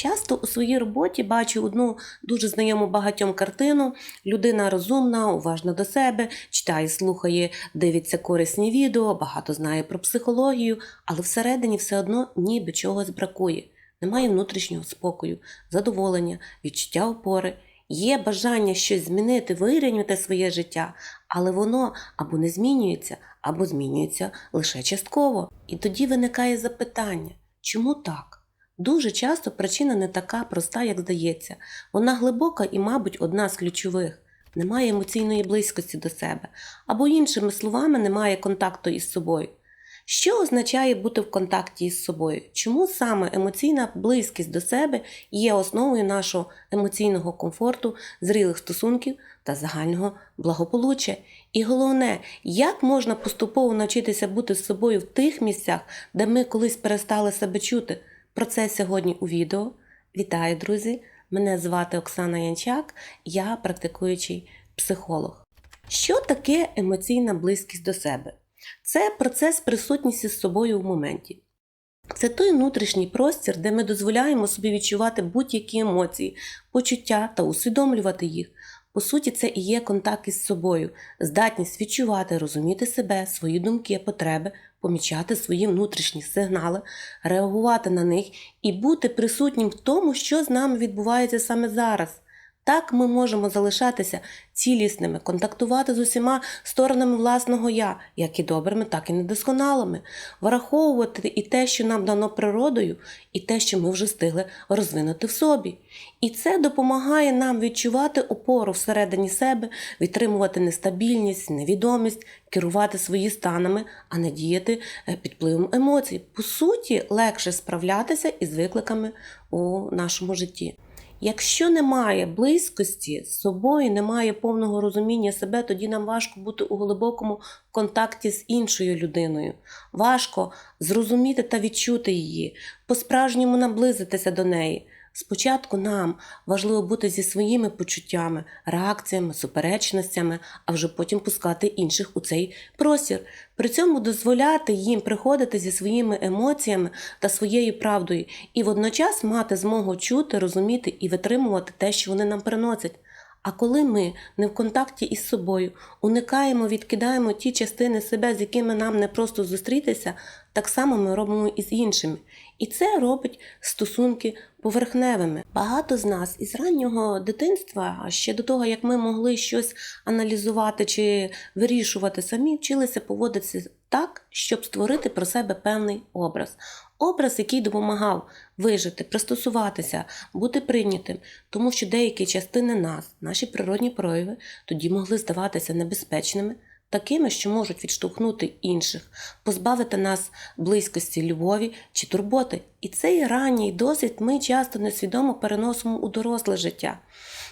Часто у своїй роботі бачу одну дуже знайому багатьом картину. Людина розумна, уважна до себе, читає, слухає, дивиться корисні відео, багато знає про психологію, але всередині все одно ніби чогось бракує. Немає внутрішнього спокою, задоволення, відчуття опори. Є бажання щось змінити, вирівняти своє життя, але воно або не змінюється, або змінюється лише частково. І тоді виникає запитання, чому так? Дуже часто причина не така проста, як здається. Вона глибока і, мабуть, одна з ключових. Немає емоційної близькості до себе, або, іншими словами, немає контакту із собою. Що означає бути в контакті із собою? Чому саме емоційна близькість до себе є основою нашого емоційного комфорту, зрілих стосунків та загального благополуччя? І головне, як можна поступово навчитися бути з собою в тих місцях, де ми колись перестали себе чути? Про це сьогодні у відео. Вітаю, друзі! Мене звати Оксана Янчак, я практикуючий психолог. Що таке емоційна близькість до себе? Це процес присутності з собою в моменті. Це той внутрішній простір, де ми дозволяємо собі відчувати будь-які емоції, почуття та усвідомлювати їх. По суті, це і є контакт із собою, здатність відчувати, розуміти себе, свої думки, потреби, помічати свої внутрішні сигнали, реагувати на них і бути присутнім в тому, що з нами відбувається саме зараз. Так ми можемо залишатися цілісними, контактувати з усіма сторонами власного я, як і добрими, так і недосконалими, враховувати і те, що нам дано природою, і те, що ми вже встигли розвинути в собі. І це допомагає нам відчувати опору всередині себе, відтримувати нестабільність, невідомість, керувати свої станами, а не діяти е, під впливом емоцій. По суті, легше справлятися із викликами у нашому житті. Якщо немає близькості з собою, немає повного розуміння себе, тоді нам важко бути у глибокому контакті з іншою людиною. Важко зрозуміти та відчути її, по-справжньому наблизитися до неї. Спочатку нам важливо бути зі своїми почуттями, реакціями, суперечностями, а вже потім пускати інших у цей простір. При цьому дозволяти їм приходити зі своїми емоціями та своєю правдою, і водночас мати змогу чути, розуміти і витримувати те, що вони нам приносять. А коли ми не в контакті із собою, уникаємо, відкидаємо ті частини себе, з якими нам не просто зустрітися, так само ми робимо і з іншими. І це робить стосунки поверхневими. Багато з нас із раннього дитинства, ще до того, як ми могли щось аналізувати чи вирішувати самі, вчилися поводитися так, щоб створити про себе певний образ. Образ, який допомагав вижити, пристосуватися, бути прийнятим, тому що деякі частини нас, наші природні прояви, тоді могли здаватися небезпечними, такими, що можуть відштовхнути інших, позбавити нас близькості, любові чи турботи. І цей ранній досвід ми часто несвідомо переносимо у доросле життя.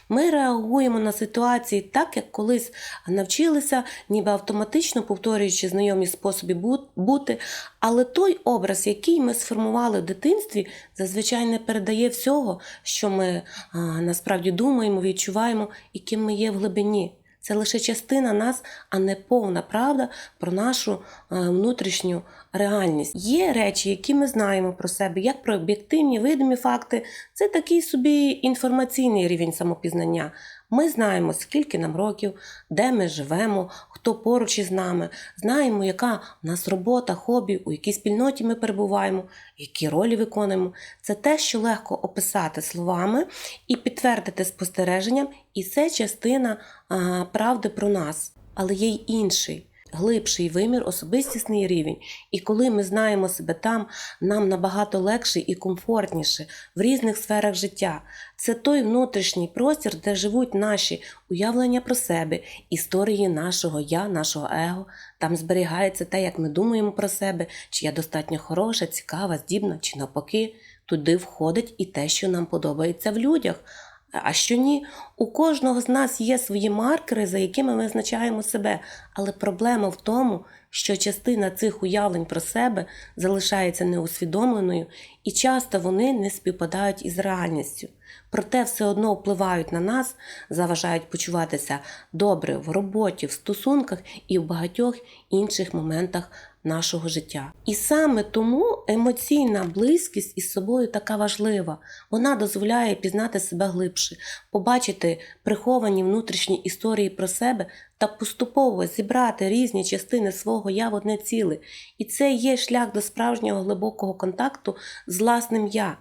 Ми реагуємо на ситуації так, як колись навчилися, ніби автоматично повторюючи знайомі способи бути. Але той образ, який ми сформували в дитинстві, зазвичай не передає всього, що ми а, насправді думаємо, відчуваємо і ким ми є в глибині. Це лише частина нас, а не повна правда про нашу е, внутрішню реальність. Є речі, які ми знаємо про себе, як про об'єктивні видимі факти. Це такий собі інформаційний рівень самопізнання. Ми знаємо, скільки нам років, де ми живемо, хто поруч із нами, знаємо, яка в нас робота, хобі, у якій спільноті ми перебуваємо, які ролі виконуємо. Це те, що легко описати словами і підтвердити спостереженням, і це частина а, правди про нас, але є й інший. Глибший вимір, особистісний рівень. І коли ми знаємо себе там, нам набагато легше і комфортніше в різних сферах життя. Це той внутрішній простір, де живуть наші уявлення про себе, історії нашого я, нашого его. Там зберігається те, як ми думаємо про себе, чи я достатньо хороша, цікава, здібна, чи навпаки. Туди входить і те, що нам подобається в людях. А що ні, у кожного з нас є свої маркери, за якими ми визначаємо себе. Але проблема в тому, що частина цих уявлень про себе залишається неусвідомленою, і часто вони не співпадають із реальністю. Проте все одно впливають на нас, заважають почуватися добре в роботі, в стосунках і в багатьох інших моментах нашого життя. І саме тому емоційна близькість із собою така важлива. Вона дозволяє пізнати себе глибше, побачити приховані внутрішні історії про себе та поступово зібрати різні частини свого я в одне ціле. І це є шлях до справжнього глибокого контакту з власним я.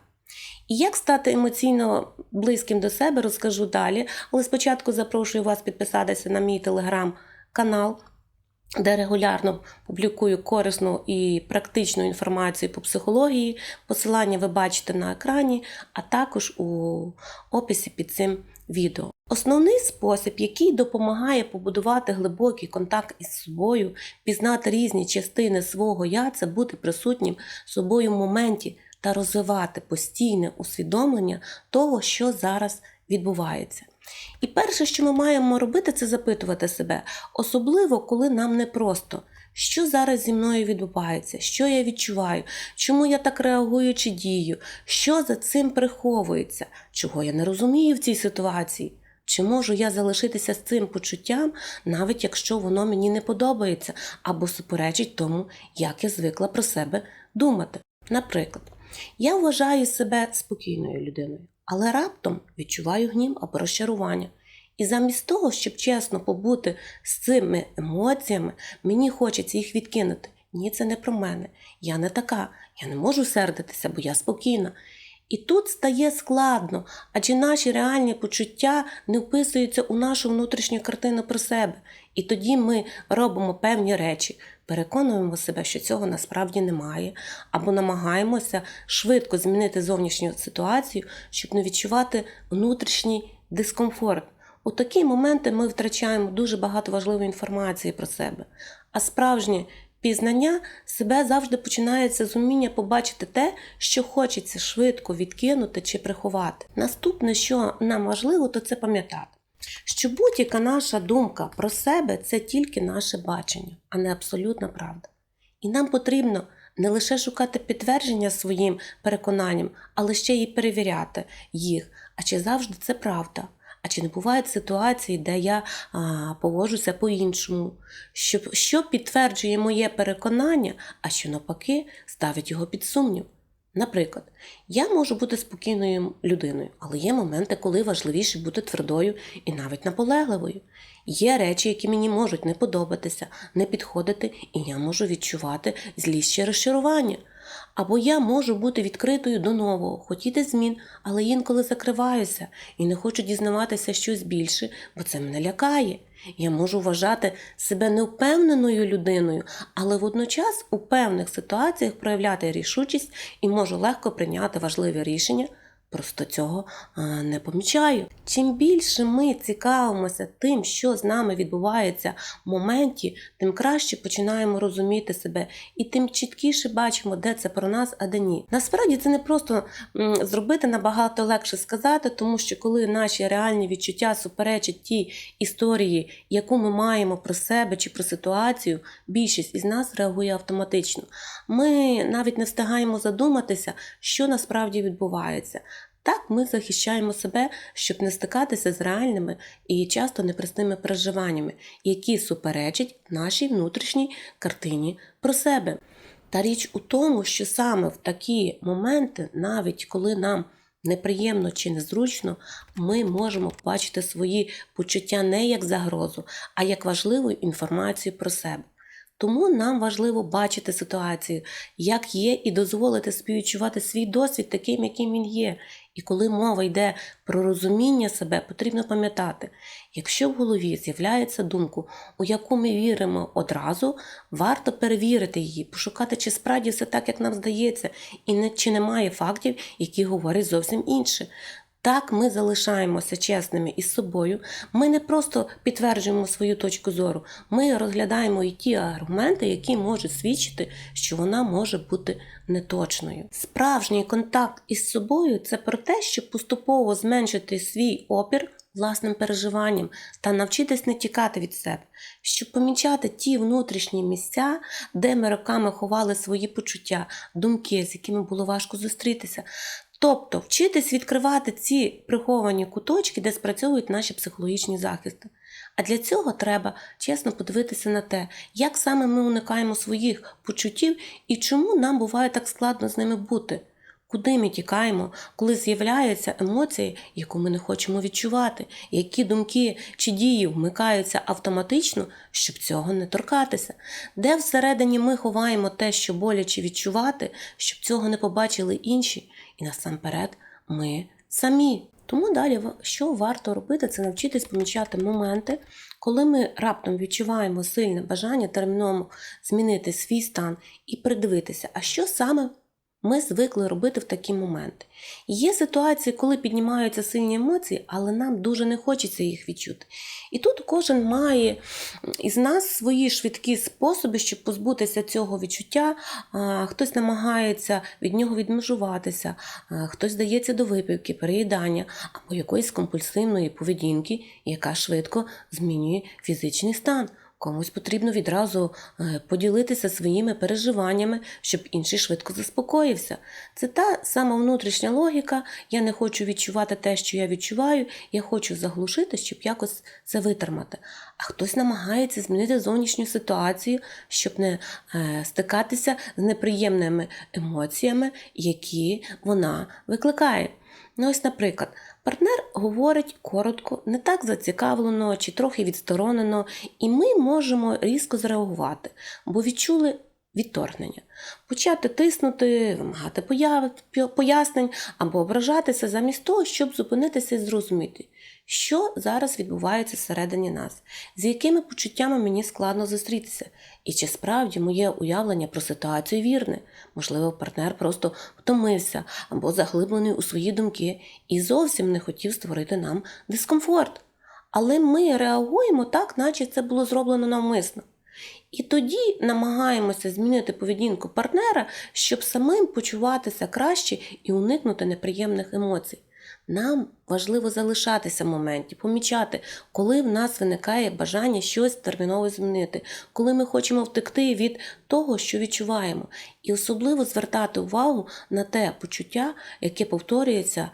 І як стати емоційно близьким до себе, розкажу далі. Але спочатку запрошую вас підписатися на мій телеграм-канал, де регулярно публікую корисну і практичну інформацію по психології. Посилання ви бачите на екрані, а також у описі під цим відео. Основний спосіб, який допомагає побудувати глибокий контакт із собою, пізнати різні частини свого я, це бути присутнім собою в моменті та розвивати постійне усвідомлення того, що зараз відбувається. І перше, що ми маємо робити, це запитувати себе, особливо коли нам непросто, що зараз зі мною відбувається, що я відчуваю, чому я так реагую чи дію, що за цим приховується, чого я не розумію в цій ситуації. Чи можу я залишитися з цим почуттям, навіть якщо воно мені не подобається або суперечить тому, як я звикла про себе думати? Наприклад, я вважаю себе спокійною людиною, але раптом відчуваю гнів або розчарування. І замість того, щоб чесно побути з цими емоціями, мені хочеться їх відкинути. Ні, це не про мене. Я не така, я не можу сердитися, бо я спокійна. І тут стає складно, адже наші реальні почуття не вписуються у нашу внутрішню картину про себе. І тоді ми робимо певні речі, переконуємо себе, що цього насправді немає, або намагаємося швидко змінити зовнішню ситуацію, щоб не відчувати внутрішній дискомфорт. У такі моменти ми втрачаємо дуже багато важливої інформації про себе. А справжнє пізнання себе завжди починається з уміння побачити те, що хочеться швидко відкинути чи приховати. Наступне, що нам важливо, то це пам'ятати, що будь-яка наша думка про себе це тільки наше бачення, а не абсолютна правда. І нам потрібно не лише шукати підтвердження своїм переконанням, але ще й перевіряти їх. А чи завжди це правда? А чи не бувають ситуації, де я а, поводжуся по-іншому, що, що підтверджує моє переконання, а що навпаки ставить його під сумнів? Наприклад, я можу бути спокійною людиною, але є моменти, коли важливіше бути твердою і навіть наполегливою. Є речі, які мені можуть не подобатися, не підходити, і я можу відчувати злість чи розчарування. Або я можу бути відкритою до нового, хотіти змін, але інколи закриваюся і не хочу дізнаватися щось більше, бо це мене лякає. Я можу вважати себе невпевненою людиною, але водночас у певних ситуаціях проявляти рішучість і можу легко прийняти важливі рішення. Просто цього не помічаю. Чим більше ми цікавимося тим, що з нами відбувається в моменті, тим краще починаємо розуміти себе і тим чіткіше бачимо, де це про нас, а де ні. Насправді це не просто зробити набагато легше сказати, тому що коли наші реальні відчуття суперечать тій історії, яку ми маємо про себе чи про ситуацію, більшість із нас реагує автоматично. Ми навіть не встигаємо задуматися, що насправді відбувається. Так, ми захищаємо себе, щоб не стикатися з реальними і часто непростими переживаннями, які суперечать нашій внутрішній картині про себе. Та річ у тому, що саме в такі моменти, навіть коли нам неприємно чи незручно, ми можемо бачити свої почуття не як загрозу, а як важливу інформацію про себе. Тому нам важливо бачити ситуацію, як є, і дозволити співчувати свій досвід таким, яким він є. І коли мова йде про розуміння себе, потрібно пам'ятати, якщо в голові з'являється думка, у яку ми віримо одразу, варто перевірити її, пошукати, чи справді все так, як нам здається, і не, чи немає фактів, які говорять зовсім інше. Так ми залишаємося чесними із собою. Ми не просто підтверджуємо свою точку зору, ми розглядаємо і ті аргументи, які можуть свідчити, що вона може бути неточною. Справжній контакт із собою це про те, щоб поступово зменшити свій опір власним переживанням та навчитись не тікати від себе, щоб помічати ті внутрішні місця, де ми роками ховали свої почуття, думки, з якими було важко зустрітися. Тобто вчитись відкривати ці приховані куточки, де спрацьовують наші психологічні захисти. А для цього треба чесно подивитися на те, як саме ми уникаємо своїх почуттів і чому нам буває так складно з ними бути. Куди ми тікаємо, коли з'являється емоція, яку ми не хочемо відчувати, які думки чи дії вмикаються автоматично, щоб цього не торкатися, де всередині ми ховаємо те, що боляче відчувати, щоб цього не побачили інші, і насамперед ми самі. Тому далі, що варто робити, це навчитись помічати моменти, коли ми раптом відчуваємо сильне бажання терміново змінити свій стан і придивитися, а що саме ми звикли робити в такі моменти. Є ситуації, коли піднімаються сильні емоції, але нам дуже не хочеться їх відчути. І тут кожен має із нас свої швидкі способи, щоб позбутися цього відчуття. Хтось намагається від нього відмежуватися, хтось дається до випивки, переїдання або якоїсь компульсивної поведінки, яка швидко змінює фізичний стан. Комусь потрібно відразу е, поділитися своїми переживаннями, щоб інший швидко заспокоївся. Це та сама внутрішня логіка. Я не хочу відчувати те, що я відчуваю, я хочу заглушити, щоб якось це витримати. А хтось намагається змінити зовнішню ситуацію, щоб не е, стикатися з неприємними емоціями, які вона викликає. Ну, ось, наприклад, партнер говорить коротко, не так зацікавлено чи трохи відсторонено, і ми можемо різко зреагувати, бо відчули відторгнення, почати тиснути, вимагати пояснень або ображатися замість того, щоб зупинитися і зрозуміти, що зараз відбувається всередині нас, з якими почуттями мені складно зустрітися, і чи справді моє уявлення про ситуацію вірне. Можливо, партнер просто втомився або заглиблений у свої думки і зовсім не хотів створити нам дискомфорт. Але ми реагуємо так, наче це було зроблено навмисно. І тоді намагаємося змінити поведінку партнера, щоб самим почуватися краще і уникнути неприємних емоцій. Нам важливо залишатися в моменті, помічати, коли в нас виникає бажання щось терміново змінити, коли ми хочемо втекти від того, що відчуваємо, і особливо звертати увагу на те почуття, яке повторюється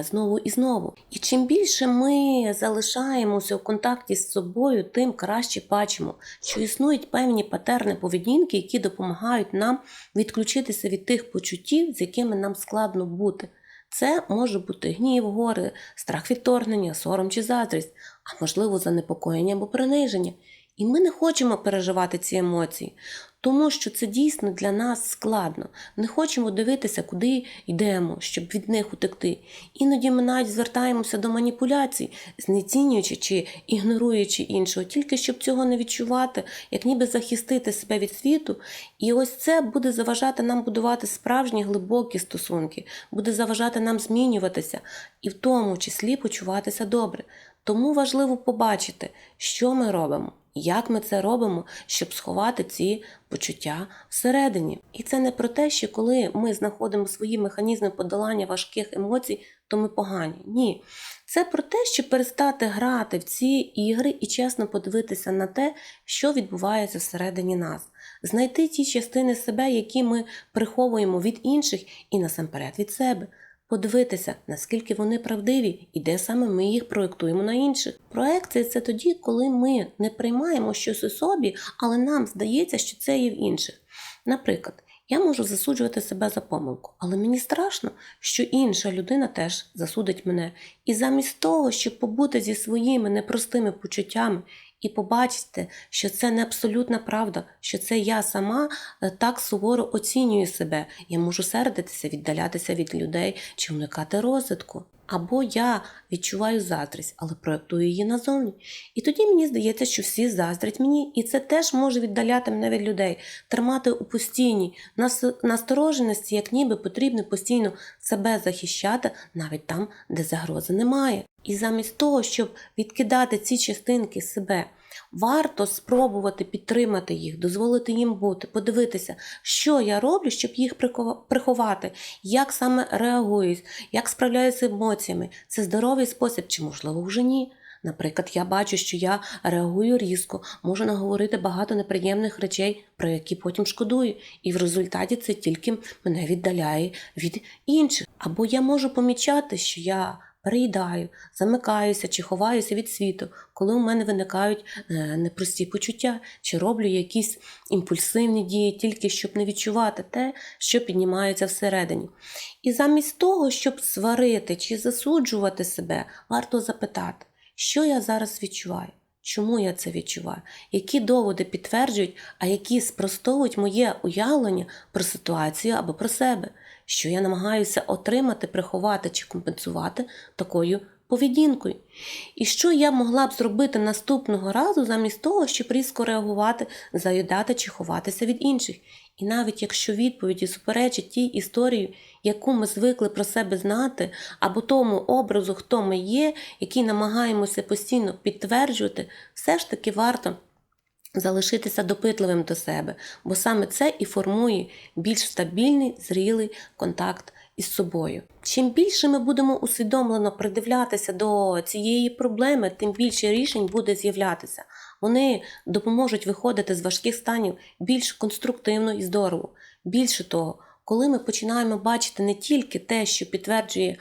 знову і знову. І чим більше ми залишаємося в контакті з собою, тим краще бачимо, що існують певні патерни поведінки, які допомагають нам відключитися від тих почуттів, з якими нам складно бути. Це може бути гнів, гори, страх відторгнення, сором чи заздрість, а можливо занепокоєння або приниження. І ми не хочемо переживати ці емоції, тому що це дійсно для нас складно. Не хочемо дивитися, куди йдемо, щоб від них утекти. Іноді ми навіть звертаємося до маніпуляцій, знецінюючи чи ігноруючи іншого, тільки щоб цього не відчувати, як ніби захистити себе від світу. І ось це буде заважати нам будувати справжні глибокі стосунки, буде заважати нам змінюватися і в тому числі почуватися добре. Тому важливо побачити, що ми робимо, як ми це робимо, щоб сховати ці почуття всередині. І це не про те, що коли ми знаходимо свої механізми подолання важких емоцій, то ми погані. Ні. Це про те, щоб перестати грати в ці ігри і чесно подивитися на те, що відбувається всередині нас, знайти ті частини себе, які ми приховуємо від інших і насамперед від себе. Подивитися, наскільки вони правдиві і де саме ми їх проєктуємо на інших. Проекція це тоді, коли ми не приймаємо щось у собі, але нам здається, що це є в інших. Наприклад, я можу засуджувати себе за помилку, але мені страшно, що інша людина теж засудить мене. І замість того, щоб побути зі своїми непростими почуттями і побачити, що це не абсолютна правда, що це я сама е, так суворо оцінюю себе. Я можу сердитися, віддалятися від людей чи уникати розвитку. Або я відчуваю заздрість, але проєктую її назовні. І тоді мені здається, що всі заздрять мені, і це теж може віддаляти мене від людей, тримати у постійній настороженості, як ніби потрібно постійно себе захищати навіть там, де загрози немає. І замість того, щоб відкидати ці частинки себе, варто спробувати підтримати їх, дозволити їм бути, подивитися, що я роблю, щоб їх приховати, як саме реагуюсь, як справляюся з емоціями. Це здоровий спосіб, чи можливо вже ні. Наприклад, я бачу, що я реагую різко, можу наговорити багато неприємних речей, про які потім шкодую, і в результаті це тільки мене віддаляє від інших. Або я можу помічати, що я переїдаю, замикаюся чи ховаюся від світу, коли у мене виникають е, непрості почуття, чи роблю якісь імпульсивні дії, тільки щоб не відчувати те, що піднімається всередині. І замість того, щоб сварити чи засуджувати себе, варто запитати, що я зараз відчуваю. Чому я це відчуваю? Які доводи підтверджують, а які спростовують моє уявлення про ситуацію або про себе, що я намагаюся отримати, приховати чи компенсувати такою поведінкою? І що я могла б зробити наступного разу замість того, щоб різко реагувати, заїдати чи ховатися від інших? І навіть якщо відповіді суперечать тій історії, яку ми звикли про себе знати, або тому образу, хто ми є, який намагаємося постійно підтверджувати, все ж таки варто залишитися допитливим до себе, бо саме це і формує більш стабільний, зрілий контакт із собою. Чим більше ми будемо усвідомлено придивлятися до цієї проблеми, тим більше рішень буде з'являтися. Вони допоможуть виходити з важких станів більш конструктивно і здорово. Більше того, коли ми починаємо бачити не тільки те, що підтверджує е,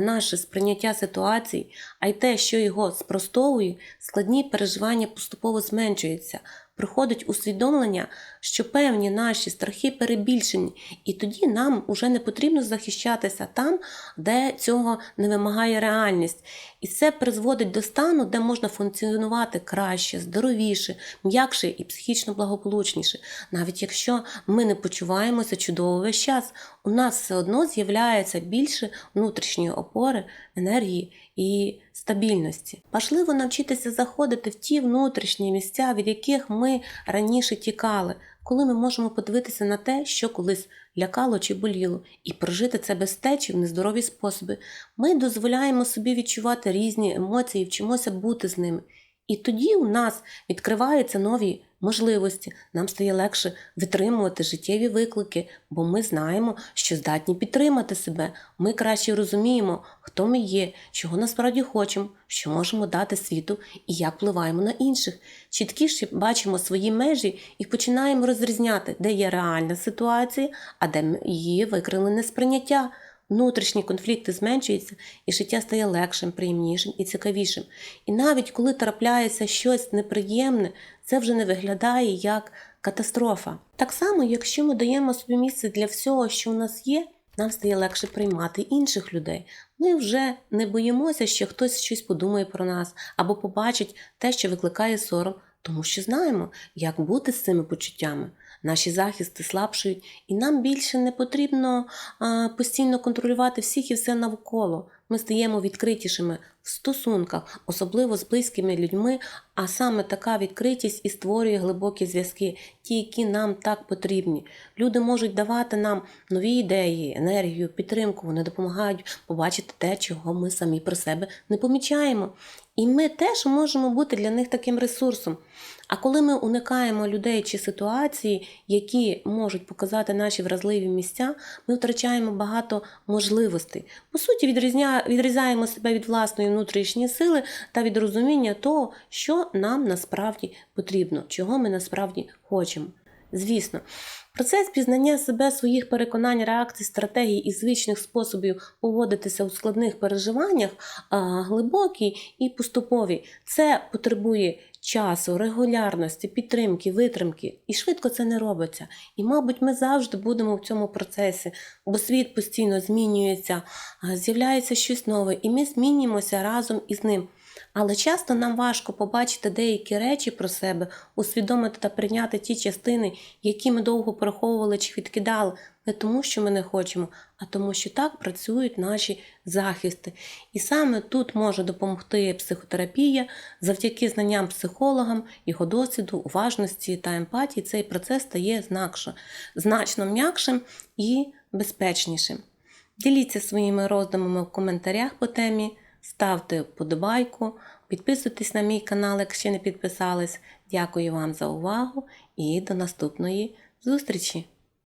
наше сприйняття ситуації, а й те, що його спростовує, складні переживання поступово зменшуються. Приходить усвідомлення, що певні наші страхи перебільшені, і тоді нам уже не потрібно захищатися там, де цього не вимагає реальність. І це призводить до стану, де можна функціонувати краще, здоровіше, м'якше і психічно благополучніше. Навіть якщо ми не почуваємося чудово весь час, у нас все одно з'являється більше внутрішньої опори, енергії і стабільності. Важливо навчитися заходити в ті внутрішні місця, від яких ми раніше тікали, коли ми можемо подивитися на те, що колись лякало чи боліло, і прожити це без течі в нездорові способи. Ми дозволяємо собі відчувати різні емоції, вчимося бути з ними. І тоді у нас відкриваються нові можливості. Нам стає легше витримувати життєві виклики, бо ми знаємо, що здатні підтримати себе. Ми краще розуміємо, хто ми є, чого насправді хочемо, що можемо дати світу і як впливаємо на інших. Чіткіше бачимо свої межі і починаємо розрізняти, де є реальна ситуація, а де її викрилене сприйняття. Внутрішні конфлікти зменшуються, і життя стає легшим, приємнішим і цікавішим. І навіть коли трапляється щось неприємне, це вже не виглядає як катастрофа. Так само, якщо ми даємо собі місце для всього, що у нас є, нам стає легше приймати інших людей. Ми вже не боїмося, що хтось щось подумає про нас або побачить те, що викликає сором, тому що знаємо, як бути з цими почуттями. Наші захисти слабшують, і нам більше не потрібно постійно контролювати всіх і все навколо. Ми стаємо відкритішими в стосунках, особливо з близькими людьми, а саме така відкритість і створює глибокі зв'язки, ті, які нам так потрібні. Люди можуть давати нам нові ідеї, енергію, підтримку. Вони допомагають побачити те, чого ми самі про себе не помічаємо. І ми теж можемо бути для них таким ресурсом. А коли ми уникаємо людей чи ситуації, які можуть показати наші вразливі місця, ми втрачаємо багато можливостей. По суті, відрізня... відрізаємо себе від власної внутрішньої сили та від розуміння того, що нам насправді потрібно, чого ми насправді хочемо. Звісно, процес пізнання себе, своїх переконань, реакцій, стратегій і звичних способів поводитися у складних переживаннях глибокий і поступовий. Це потребує часу, регулярності, підтримки, витримки. І швидко це не робиться. І, мабуть, ми завжди будемо в цьому процесі, бо світ постійно змінюється, з'являється щось нове, і ми змінюємося разом із ним. Але часто нам важко побачити деякі речі про себе, усвідомити та прийняти ті частини, які ми довго приховували чи відкидали, не тому, що ми не хочемо, а тому, що так працюють наші захисти. І саме тут може допомогти психотерапія завдяки знанням психологам, його досвіду, уважності та емпатії. Цей процес стає знакше, значно м'якшим і безпечнішим. Діліться своїми роздумами в коментарях по темі. Ставте вподобайку, підписуйтесь на мій канал, якщо не підписались. Дякую вам за увагу і до наступної зустрічі!